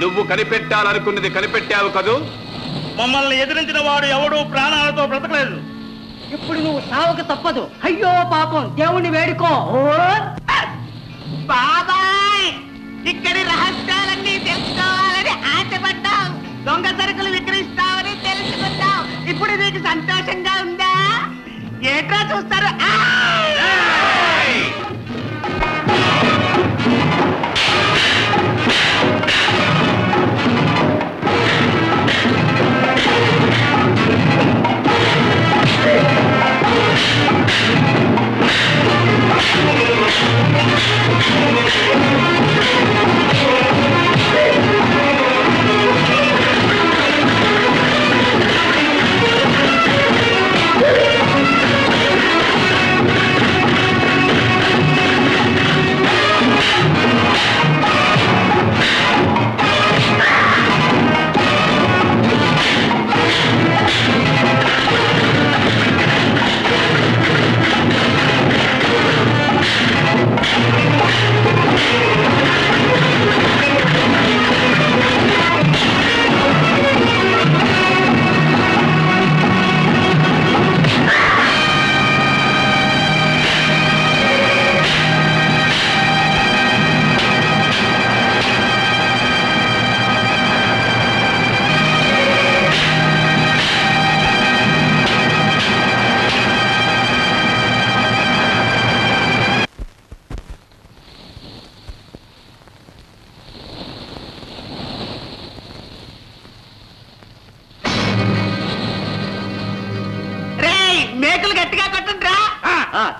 నువ్వు కనిపెట్టాలనుకున్నది కనిపెట్టావు కదూ? మమ్మల్ని ఎదిరించిన వాడు ఎవడు ప్రాణాలతో బ్రతకలేదు. ఇప్పుడు నువ్వు సావక తప్పదు. అయ్యో పాపం దేవుణ్ణి వేడుకో. ఓ! బాబాయ్ ఇక్కడి రహస్యాలన్నీ తెలుసుకోవాలని ఆశపడ్డావు దొంగ సరుకులు విక్రయిస్తావని తెలుసుకున్నావు ఇప్పుడు నీకు సంతోషంగా ఉందా? ఏంట్రా చూస్తారు? ఆ!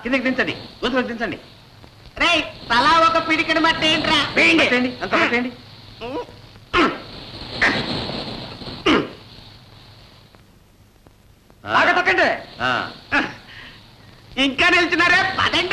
కిందకి దించండి. గొంతులోకి దించండి. రేయ్ తలా ఒక పిడికిడి మట్టి ఏంట్రా? అంత పెట్టండి బాగా తొక్కండి. ఆ, ఇంకా నిల్చున్నారే? పదండ్రా పదండి.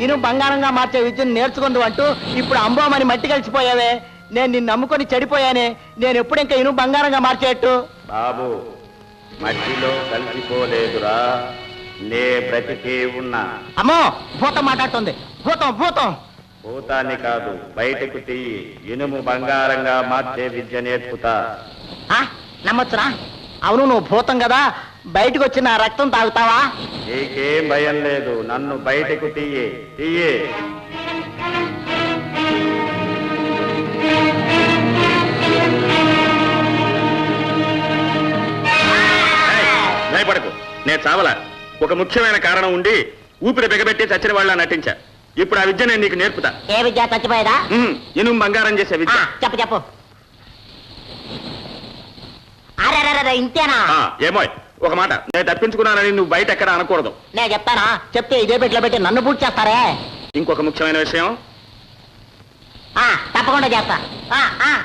ఇను బంగారంగా మార్చే విద్యను నేర్చుకుందు అంటూ ఇప్పుడు అంబోమని మట్టి కలిసిపోయావే. నేను నిన్ను నమ్ముకొని చెడిపోయానే. నేను ఎప్పుడు ఇంకా ఇను బంగారంగా మార్చేట్టు? బాబు మట్టిలో కలిసిపోలేదురా. నే బ్రతికే ఉన్నా. అమ్మో భూతం మాట్లాడుతుంది. భూతం భూతం. భూతాన్ని కాదు బయటకు తీయి. ఇనుము బంగారంగా మార్చే విద్య నేర్పుతా. ఆ, నమ్మొచ్చునా అవును నువ్వు భూతం కదా. బయటకు వచ్చి నా రక్తం తాగుతావా? నీకేం భయం లేదు. నన్ను బయటకు తీయి. తీయి. భయపడకు. నేను చావలా. ఒక ముఖ్యమైన కారణం ఉండి ఊపిరి బిగబెట్టి చచ్చిన వాళ్ళ నటించా. ఇప్పుడు ఆ విద్య నేను నీకు నేర్పుతా. ఏ విద్య? చచ్చిపోయేదా? ఉమ్, ఇనుము బంగారం చేసే ఆ, విద్య. చెప్పు చెప్పు. అరే ఇంతేనా? ఏమో ఒక మాట నేను తప్పించుకున్నానని నువ్వు బయట ఎక్కడ అనకూడదు. నేను చెప్తానా? చెప్తే ఇదే పెట్లో పెట్టి నన్ను పూర్తి చేస్తారే? ఇంకొక ముఖ్యమైన విషయం. ఆ, తప్పకుండా చేస్తా. ఆ, ఆ.